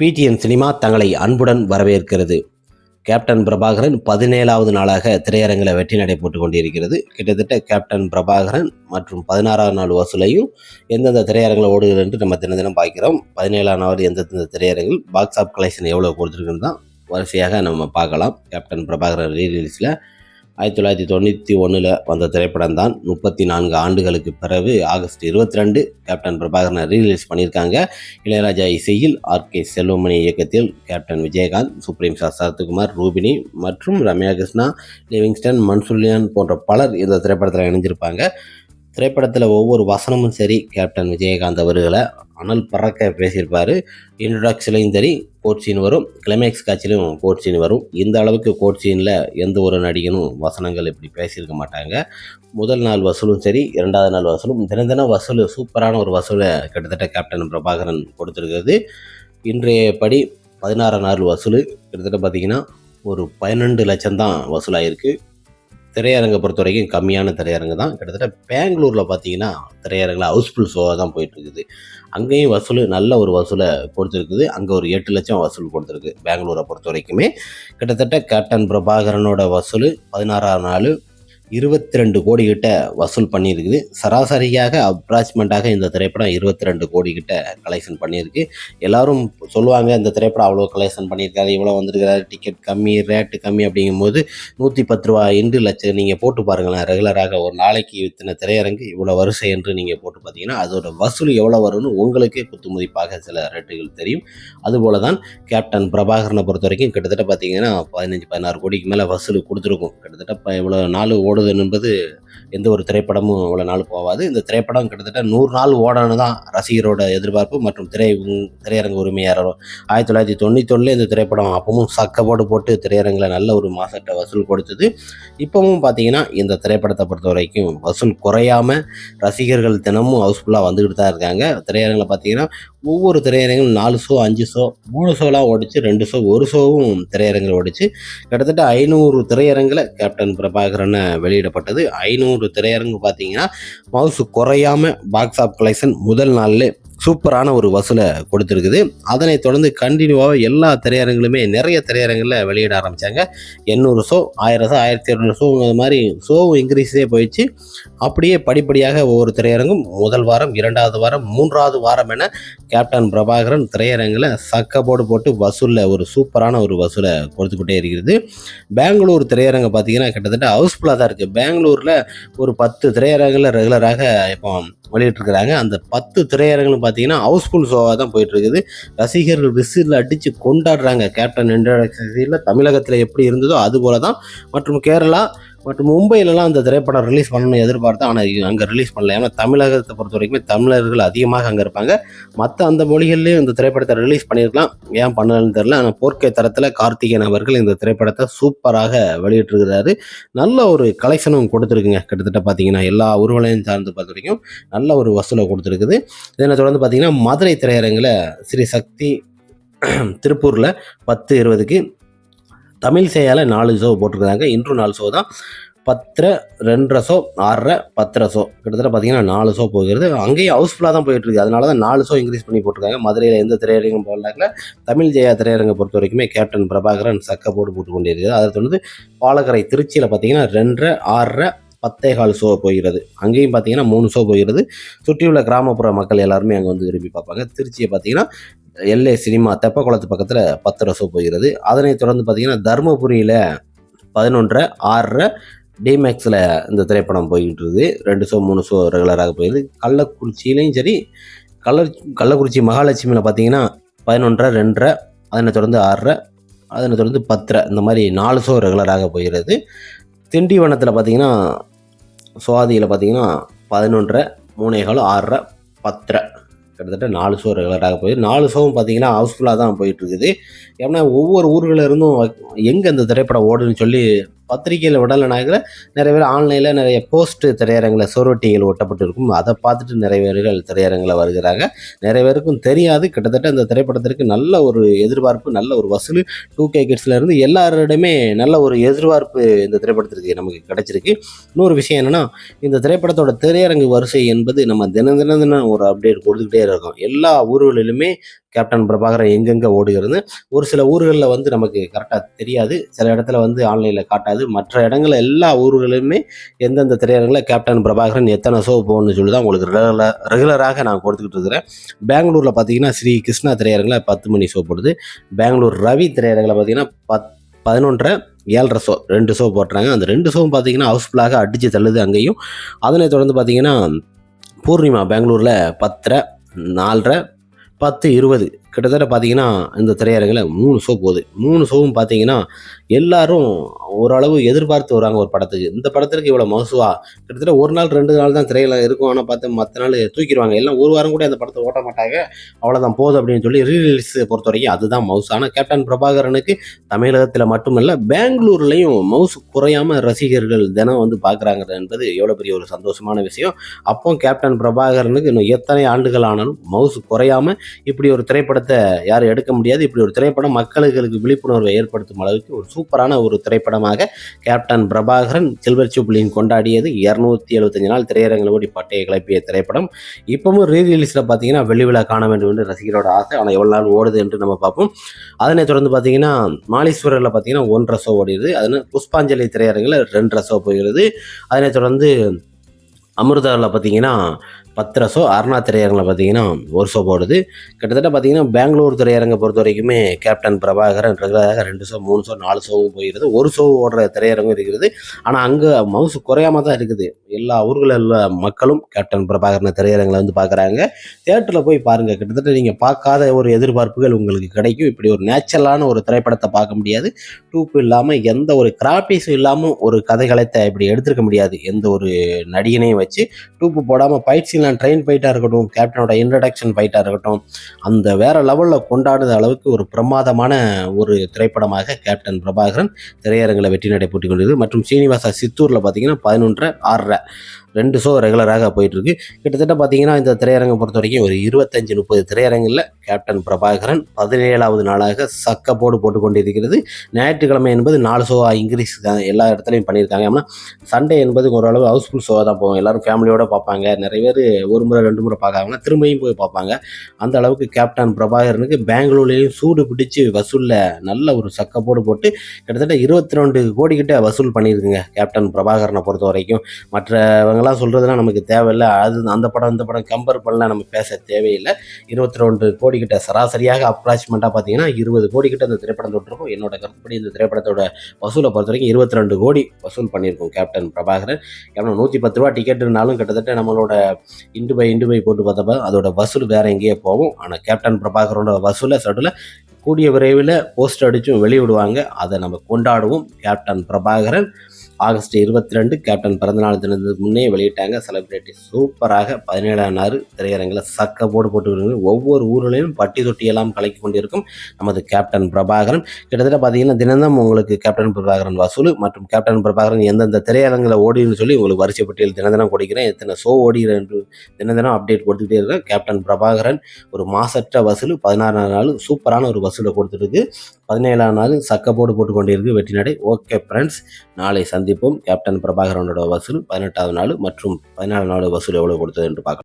PTN cinema தங்களை அன்புடன் வரவேற்கிறது. கேப்டன் பிரபாகரன் பதினேழாவது நாளாக திரையரங்கில் வெற்றி நடை போட்டு கொண்டிருக்கிறது. கிட்டத்தட்ட கேப்டன் பிரபாகரன் மற்றும் பதினாறாவது நாள் வசூலையும் எந்தெந்த திரையரங்கில் ஓடுகிறது என்று நம்ம தினம் தினம் பார்க்கிறோம். பதினேழாம் நாள் எந்தெந்த திரையரங்கில் பாக்ஸ் ஆஃப் கலெக்ஷன் எவ்வளோ கொடுத்துருக்குன்னு தான் வரிசையாக நம்ம பார்க்கலாம். கேப்டன் பிரபாகரன் ரீலீஸில் ஆயிரத்தி தொள்ளாயிரத்தி தொண்ணூற்றி ஒன்றில் வந்த திரைப்படம் தான் முப்பத்தி நான்கு ஆண்டுகளுக்கு பிறகு ஆகஸ்ட் இருபத்தி ரெண்டு கேப்டன் பிரபாகரனை ரீலீஸ் பண்ணியிருக்காங்க. இளையராஜா இசையில் ஆர்கே செல்வமணி இயக்கத்தில் captain Vijayakanth supreme star Sarathkumar Rupini மற்றும் ரம்யா கிருஷ்ணா லிவிங்ஸ்டன் மன்சூலியான் போன்ற பலர் இந்த திரைப்படத்தில் இணைஞ்சிருப்பாங்க. திரைப்படத்தில் ஒவ்வொரு வசனமும் சரி கேப்டன் விஜயகாந்த் அவர்களை அனல் பறக்க பேசியிருப்பார். இன்ட்ரடக்ஷன்லையும் சரி கோட் சீன் வரும். கிளைமேக்ஸ் காட்சியிலும் கோட் சீன் வரும். இந்த அளவுக்கு கோட் சீனில் எந்த ஒரு நடிகனும் வசனங்கள் இப்படி பேசியிருக்க மாட்டாங்க. முதல் நாள் வசூலும் சரி இரண்டாவது நாள் வசூலும் தினம் தினம் வசூல் சூப்பரான ஒரு வசூலை கிட்டத்தட்ட கேப்டன் பிரபாகரன் கொடுத்துருக்கிறது. இன்றைய படி பதினாறாம் நாள் வசூல். கிட்டத்தட்ட பார்த்தீங்கன்னா ஒரு பன்னெண்டு லட்சம் தான் வசூலாகிருக்கு திரையரங்கை பொறுத்த வரைக்கும் கம்மியான திரையரங்கு தான். கிட்டத்தட்ட பெங்களூரில் பார்த்தீங்கன்னா திரையரங்கில் ஹவுஸ்ஃபுல் ஷோவாக தான் போயிட்டுருக்குது. அங்கேயும் வசூல் நல்ல ஒரு வசூலை கொடுத்துருக்குது. அங்கே ஒரு எட்டு லட்சம் வசூல் கொடுத்துருக்கு பெங்களூரை பொறுத்த வரைக்குமே கிட்டத்தட்ட கேப்டன் பிரபாகரனோட வசூல் பதினாறாம் நாள் இருபத்தி ரெண்டு கோடி கிட்ட வசூல் பண்ணியிருக்குது. சராசரியாக அப்ராச்மெண்ட்டாக இந்த திரைப்படம் இருபத்தி ரெண்டு கோடி கிட்ட கலெக்ஷன் பண்ணியிருக்கு. எல்லாரும் சொல்லுவாங்க இந்த திரைப்படம் அவ்வளோ கலெக்ஷன் பண்ணியிருக்காரு இவ்வளோ வந்திருக்காரு டிக்கெட் கம்மி ரேட்டு கம்மி அப்படிங்கும்போது நூற்றி பத்து ரூபா இன்று லட்சம் நீங்கள் போட்டு பாருங்களேன் ரெகுலராக ஒரு நாளைக்கு இத்தனை திரையரங்கு இவ்வளோ வரிசை என்று நீங்கள் போட்டு பார்த்தீங்கன்னா அதோட வசூல் எவ்வளோ வரும்னு உங்களுக்கே குத்துமதிப்பாக சில ரேட்டுகள் தெரியும். அதுபோல தான் கேப்டன் பிரபாகரனை பொறுத்த வரைக்கும் கிட்டத்தட்ட பார்த்தீங்கன்னா பதினஞ்சு பதினாறு கோடிக்கு மேலே வசூல் கொடுத்துருக்கும். கிட்டத்தட்ட இப்போ இவ்வளோ நாலு ஓடு ஓடுது என்பது எந்த ஒரு திரைப்படமும் இவ்வளோ நாள் போகாது. இந்த திரைப்படம் கிட்டத்தட்ட நூறு நாள் ஓடணும் தான் ரசிகரோட எதிர்பார்ப்பு மற்றும் திரை திரையரங்கு உரிமையாளரும் ஆயிரத்தி தொள்ளாயிரத்தி தொண்ணூத்தொன்னில் இந்த திரைப்படம் அப்பவும் சக்கப்போடு போட்டு திரையரங்கில் நல்ல ஒரு மாசட்ட வசூல் கொடுத்தது. இப்போவும் பார்த்தீங்கன்னா இந்த திரைப்படத்தை பொறுத்த வரைக்கும் வசூல் குறையாமல் ரசிகர்கள் தினமும் ஹவுஸ்ஃபுல்லாக வந்துக்கிட்டு தான் இருக்காங்க. திரையரங்கில் பார்த்தீங்கன்னா ஒவ்வொரு திரையரங்கும் நாலு ஷோ அஞ்சு ஷோ மூணு ஷோலாம் ஓடிச்சு ரெண்டு ஷோ ஒரு ஷோவும் திரையரங்கில் ஓடிச்சு. கிட்டத்தட்ட ஐநூறு திரையரங்கில் கேப்டன் பிரபாகரனை வெளியிடப்பட்டது. ஐநூறு திரையரங்கு பார்த்தீங்கன்னா மவுசு குறையாம பாக்ஸ் ஆஃப் கலெக்ஷன் முதல் நாள்ல சூப்பரான ஒரு வசூலை கொடுத்துருக்குது. அதனைத் தொடர்ந்து கண்டினியூவாக எல்லா திரையரங்குகளுமே நிறைய திரையரங்கில் வெளியிட ஆரம்பித்தாங்க எண்ணூறு ஷோ ஆயிரம் ஷோ ஆயிரத்தி இரநூறு ஷோ அது மாதிரி ஷோவும் இன்க்ரீஸே போயிடுச்சு. அப்படியே படிப்படியாக ஒவ்வொரு திரையரங்கும் முதல் வாரம் இரண்டாவது வாரம் மூன்றாவது வாரம் என கேப்டன் பிரபாகரன் திரையரங்கில் சக்கப்போடு போட்டு வசூலில் ஒரு சூப்பரான ஒரு வசூலை கொடுத்துக்கிட்டே இருக்கிறது. பெங்களூர் திரையரங்கம் பார்த்தீங்கன்னா கிட்டத்தட்ட ஹவுஸ்ஃபுல்லாக தான் இருக்குது பெங்களூரில் ஒரு பத்து திரையரங்கில் ரெகுலராக இப்போ வெளியிட்டிருக்கிறாங்க. அந்த பத்து திரையரங்குன்னு பார்த்தீங்கன்னா ஹவுஸ்ஃபுல் ஷோவாக தான் போயிட்டுருக்குது. ரசிகர்கள் விசில் அடித்து கொண்டாடுறாங்க. கேப்டன் இன்ட்ரடக்ஷனில் தமிழகத்தில் எப்படி இருந்ததோ அது போல தான் மற்றும் கேரளா மற்றும் மும்பையிலலாம் அந்த திரைப்படம் ரிலீஸ் பண்ணணும்னு எதிர்பார்த்து ஆனால் அங்கே ரிலீஸ் பண்ணல. ஏன்னா தமிழகத்தை பொறுத்த வரைக்கும் தமிழர்கள் அதிகமாக அங்கே இருப்பாங்க. மற்ற அந்த மொழிகள்லேயும் இந்த திரைப்படத்தை ரிலீஸ் பண்ணியிருக்கலாம். ஏன் பண்ணலன்னு தெரில ஆனால் போர்க்கை தரத்தில் கார்த்திகேயன் அவர்கள் இந்த திரைப்படத்தை சூப்பராக வெளியிட்டிருக்கிறாரு. நல்ல ஒரு கலெக்ஷனும் கொடுத்துருக்குங்க. கிட்டத்தட்ட பார்த்தீங்கன்னா எல்லா ஊர்களையும் சார்ந்து பொறுத்த வரைக்கும் நல்ல ஒரு வசூலை கொடுத்துருக்குது. இதனை தொடர்ந்து பார்த்தீங்கன்னா மதுரை திரையரங்கில் ஸ்ரீ சக்தி திருப்பூரில் பத்து இருபதுக்கு தமிழ் சேயால் நாலு ஷோ போட்டிருக்காங்க. இன்றும் நாலு ஷோ தான். பத்தரை ரெண்டரை ஷோ ஆறரை பத்தரை ஷோ கிட்டத்தட்ட பார்த்தீங்கன்னா நாலு ஷோ போகிறது. அங்கேயும் ஹவுஸ்ஃபுல்லாக தான் போயிட்டு இருக்கு அதனால தான் நாலு ஷோ இன்க்ரீஸ் பண்ணி போட்டிருக்காங்க. மதுரையில் எந்த திரையரங்கும் போடலாக்கல தமிழ் ஜெயா திரையரங்கை பொறுத்த வரைக்குமே கேப்டன் பிரபாகரன் சக்க போட்டு போட்டு கொண்டே அதை தொடர்ந்து பாலக்கரை திருச்சியில் பார்த்தீங்கன்னா ரெண்டரை ஆறரை பத்தே கால் ஷோ போகிறது. அங்கேயும் பார்த்தீங்கன்னா மூணு ஷோ போகிறது. சுற்றியுள்ள கிராமப்புற மக்கள் எல்லாருமே அங்கே வந்து விரும்பி பார்ப்பாங்க. திருச்சியை பார்த்தீங்கன்னா எல்ஏ சினிமா தெப்பக்குளத்து பக்கத்தில் பத்து ஷோ போகிறது. அதனைத் தொடர்ந்து பார்த்தீங்கன்னா தருமபுரியில் பதினொன்றரை ஆறரை டிமேக்ஸில் இந்த திரைப்படம் போய்கிட்டு இருக்குது ரெண்டு ஷோ மூணு ஷோ ரெகுலராக போயிடுது கள்ளக்குறிச்சியிலையும் சரி கள்ள கள்ளக்குறிச்சி மகாலட்சுமியில் பார்த்தீங்கன்னா பதினொன்றரை ரெண்டரை அதனை தொடர்ந்து ஆறரை அதனை தொடர்ந்து பத்தரை இந்த மாதிரி நாலு ஷோ ரெகுலராக போயிடுது திண்டிவனத்தில் பார்த்தீங்கன்னா சுவாதியில் பார்த்தீங்கன்னா பதினொன்றரை மூணே கால் ஆறரை பத்தரை. கிட்டத்தட்ட நாலு ஷோ ரெகுலராக போயிடுது நாலு ஷோவும் பார்த்தீங்கன்னா ஹவுஸ்ஃபுல்லாக தான் போயிட்டு இருக்குது. ஏன்னா ஒவ்வொரு ஊர்களில் இருந்தும் எங்கே இந்த திரைப்படம் ஓடுன்னு சொல்லி பத்திரிகையில் விடலைனாக்கில் நிறைய பேர் ஆன்லைனில் நிறைய போஸ்ட் திரையரங்கில் சுவரொட்டிகள் ஒட்டப்பட்டு இருக்கும் அதை பார்த்துட்டு நிறைய பேர்கள் திரையரங்கில் வருகிறாங்க. நிறைய பேருக்கும் தெரியாது. கிட்டத்தட்ட இந்த திரைப்படத்திற்கு நல்ல ஒரு எதிர்பார்ப்பு நல்ல ஒரு வசூல். டூ கே கிட்ஸ்லேருந்து எல்லாரிடமே நல்ல ஒரு எதிர்பார்ப்பு இந்த திரைப்படத்திற்கு நமக்கு கிடச்சிருக்கு. இன்னொரு விஷயம் என்னென்னா இந்த திரைப்படத்தோட திரையரங்கு வரிசை என்பது நம்ம தினம் தினம் தினம் ஒரு அப்டேட் கொடுத்துக்கிட்டே இருக்கோம். எல்லா ஊர்களிலுமே கேப்டன் பிரபாகரன் எங்கெங்கே ஓடுகிறது ஒரு சில ஊர்களில் வந்து நமக்கு கரெக்டாக தெரியாது. சில இடத்துல வந்து ஆன்லைனில் காட்டாது. மற்ற இடங்களில் எல்லா ஊர்களிலுமே எந்தெந்த திரையரங்கில் கேப்டன் பிரபாகரன் எத்தனை ஷோ போகணும்னு சொல்லி தான் உங்களுக்கு ரெகுலர் ரெகுலராக நான் கொடுத்துக்கிட்டு இருக்கிறேன். பெங்களூரில் பார்த்தீங்கன்னா ஸ்ரீ கிருஷ்ணா திரையரங்கில் பத்து மணி ஷோ போடுது. பெங்களூர் ரவி திரையரங்கில் பார்த்தீங்கன்னா பத் பதினொன்றரை ஏழரை ஷோ ரெண்டு ஷோ போட்டுறாங்க. அந்த ரெண்டு ஷோவும் பார்த்தீங்கன்னா ஹவுஸ்ஃபுல்லாக அடித்து தள்ளுது அங்கேயும். அதனை தொடர்ந்து பார்த்தீங்கன்னா பூர்ணிமா பெங்களூரில் பத்தரை நாலரை பத்து இருபது. கிட்டத்தட்ட பார்த்தீங்கன்னா இந்த திரையரங்கில் மூணு ஷோ போகுது. மூணு ஷோவும் பார்த்தீங்கன்னா எல்லாரும் ஓரளவு எதிர்பார்த்து வராங்க ஒரு படத்துக்கு. இந்த படத்திற்கு இவ்வளோ மோசுவா கிட்டத்தட்ட ஒரு நாள் ரெண்டு நாள் தான் திரையில இருக்கும். ஆனால் பார்த்து மற்ற நாள் தூக்கிடுவாங்க. எல்லாம் ஒரு வாரம் கூட அந்த படத்தை ஓட்ட மாட்டாங்க. அவ்வளோதான் போதும் அப்படின்னு சொல்லி ரீரிலீஸ் பொறுத்த வரைக்கும் அதுதான் மவுஸ் ஆனால் கேப்டன் பிரபாகரனுக்கு தமிழகத்தில் மட்டுமல்ல பெங்களூர்லேயும் மவுஸ் குறையாம ரசிகர்கள் தினம் வந்து பார்க்குறாங்க என்பது எவ்வளோ பெரிய ஒரு சந்தோஷமான விஷயம். அப்போ கேப்டன் பிரபாகரனுக்கு இன்னும் எத்தனை ஆண்டுகள் ஆனாலும் மவுஸ் குறையாம இப்படி ஒரு திரைப்படத்தை யாரும் எடுக்க முடியாது. இப்படி ஒரு திரைப்படம் மக்களுக்கு விழிப்புணர்வை ஏற்படுத்தும் அளவுக்கு ஒரு சூப்பரான ஒரு திரைப்படமாக கேப்டன் பிரபாகரன் சில்வர் ஜூப்ளியின் கொண்டாடியது இரநூத்தி எழுபத்தஞ்சு நாள் திரையரங்கில் ஓடி பட்டையை கிளப்பிய திரைப்படம். இப்பவும் ரீ ரிலீஸில் பார்த்தீங்கன்னா வெள்ளி விழா காண வேண்டும் என்று ரசிகரோட ஆசை. ஆனால் எவ்வளோ நாள் ஓடுது என்று நம்ம பார்ப்போம். அதனை தொடர்ந்து பார்த்தீங்கன்னா மாலீஸ்வரரில் பார்த்தீங்கன்னா ஒன்றரை ஷோ ஓடிடுது. அதனால் புஷ்பாஞ்சலி திரையரங்கில் ரெண்டரை ஷோ போகிறது. அதனை தொடர்ந்து அமிர்தாவில் பார்த்தீங்கன்னா பத்தரை ஷோ அருணா திரையரங்கில் பார்த்தீங்கன்னா ஒரு ஷோ போடுது. கிட்டத்தட்ட பார்த்தீங்கன்னா பெங்களூர் திரையரங்கை பொறுத்த வரைக்குமே கேப்டன் பிரபாகரன் ரெகுலராக ரெண்டு ஷோ மூணு ஷோ நாலு ஷோவும் போயிருது. ஒரு ஷோ ஓடுற திரையரங்கும் இருக்கிறது ஆனால் அங்கே மவுஸ் குறையாம தான் இருக்குது. எல்லா ஊர்களில் உள்ள மக்களும் கேப்டன் பிரபாகரன் திரையரங்கில் வந்து பார்க்குறாங்க. தேட்டரில் போய் பாருங்கள் கிட்டத்தட்ட நீங்கள் பார்க்காத ஒரு எதிர்பார்ப்புகள் உங்களுக்கு கிடைக்கும். இப்படி ஒரு நேச்சுரலான ஒரு திரைப்படத்தை பார்க்க முடியாது. டூப் இல்லாமல் எந்த ஒரு கிராபிஸும் இல்லாமல் ஒரு கதைகளத்தை இப்படி எடுத்திருக்க முடியாது. எந்த ஒரு நடிகனையும் வச்சு டூப்பு போடாமல் பயிற்சியில் சீன்லாம் ட்ரெயின் ஃபைட்டாக இருக்கட்டும் கேப்டனோட இன்ட்ரடக்ஷன் ஃபைட்டாக இருக்கட்டும் அந்த வேற லெவலில் கொண்டாடுற அளவுக்கு ஒரு பிரமாதமான ஒரு திரைப்படமாக கேப்டன் பிரபாகரன் திரையரங்கில் வெற்றி நடை போட்டி கொண்டிருக்கு மற்றும் சீனிவாசா சித்தூரில் பார்த்தீங்கன்னா பதினொன்றரை ஆறரை. ரெண்டு ஷோ ரெகுலராக போயிட்டுருக்கு. கிட்டத்தட்ட பார்த்தீங்கன்னா இந்த திரையரங்கை பொறுத்த வரைக்கும் ஒரு இருபத்தஞ்சு முப்பது திரையரங்கில் கேப்டன் பிரபாகரன் பதினேழாவது நாளாக சக்க போடு போட்டு கொண்டிருக்கிறது. ஞாயிற்றுக்கிழமை என்பது நாலு ஷோவாக இன்க்ரீஸ் தான் எல்லா இடத்துலையும் பண்ணியிருக்காங்க. ஆனால் சண்டே என்பது ஓரளவு ஹவுஸ்ஃபுல் ஷோவாக தான் போகும். எல்லோரும் ஃபேமிலியோட பார்ப்பாங்க. நிறைய பேர் ஒரு முறை ரெண்டு முறை பார்க்காம திரும்பியும் போய் பார்ப்பாங்க. அந்த அளவுக்கு கேப்டன் பிரபாகரனுக்கு பெங்களூர்லேயும் சூடு பிடிச்சி வசூலில் நல்ல ஒரு சக்கப்போடு போட்டு கிட்டத்தட்ட இருபத்தி ரெண்டு கோடி கிட்ட வசூல் பண்ணியிருக்குங்க கேப்டன் பிரபாகரனை பொறுத்த வரைக்கும் மற்றவங்கெல்லாம் சொல்கிறதுலாம் நமக்கு தேவையில்லை. அது அந்த படம் இந்த படம் கம்பேர் பண்ணலாம். நம்ம பேச தேவையில்லை. இருபத்தி ரெண்டு கோடி கிட்ட சராசரியாக அப்ராக்சிமெண்ட்டாக பார்த்தீங்கன்னா இருபது கோடி கிட்ட இந்த திரைப்படம் தொட்டிருக்கும். என்னோட கருத்துப்படி இந்த திரைப்படத்தோட வசூலை பொறுத்த வரைக்கும் இருபத்தி ரெண்டு கோடி வசூல் பண்ணியிருக்கும் கேப்டன் பிரபாகரன். ஏன்னா நூற்றி பத்து ரூபா டிக்கெட்டுனாலும் கிட்டத்தட்ட நம்மளோட இண்டு பை இண்டு பை போட்டு பார்த்தப்ப அதோட வசூல் வேறு எங்கேயோ போகும். ஆனால் கேப்டன் பிரபாகரோட வசூலை சடுல கூடிய விரைவில் போஸ்ட் அடிச்சும் வெளியிடுவாங்க. அதை நம்ம கொண்டாடுவோம். கேப்டன் பிரபாகரன் ஆகஸ்ட் இருபத்தி ரெண்டு கேப்டன் பிறந்தநாள் தினத்துக்கு முன்னே வெளியிட்டாங்க செலிப்ரிட்டி சூப்பராக பதினேழாம் நாள் திரையரங்கில் சக்க போடு போட்டு ஒவ்வொரு ஊரிலையும் பட்டி தொட்டியெல்லாம் கலக்கி கொண்டிருக்கும் நமது கேப்டன் பிரபாகரன். கிட்டத்தட்ட பார்த்தீங்கன்னா தினந்தம் உங்களுக்கு கேப்டன் பிரபாகரன் வசூல் மற்றும் கேப்டன் பிரபாகரன் எந்தெந்த திரையரங்கில் ஓடினு சொல்லி உங்களுக்கு வரிசை பட்டியல் தின தினம் கொடுக்கிறேன். எத்தனை ஷோ ஓடுகிறேன் என்று தின தினம் அப்டேட் கொடுத்துக்கிட்டே இருக்கேன் கேப்டன் பிரபாகரன் ஒரு மாசற்ற வசூல். பதினாறாம் நாள் சூப்பரான ஒரு வசூலை கொடுத்துருக்கு பதினேழாம் நாள் சக்கப்போடு போட்டு கொண்டிருக்கு வெற்றி நடை. ஓகே ஃப்ரெண்ட்ஸ் நாளை சந்திப்போம். கேப்டன் பிரபாகரனோட வசூல் பதினெட்டாவது நாள் மற்றும் பதினாலாம் நாள் வசூல் எவ்வளோ கொடுத்தது என்று பார்க்கலாம்.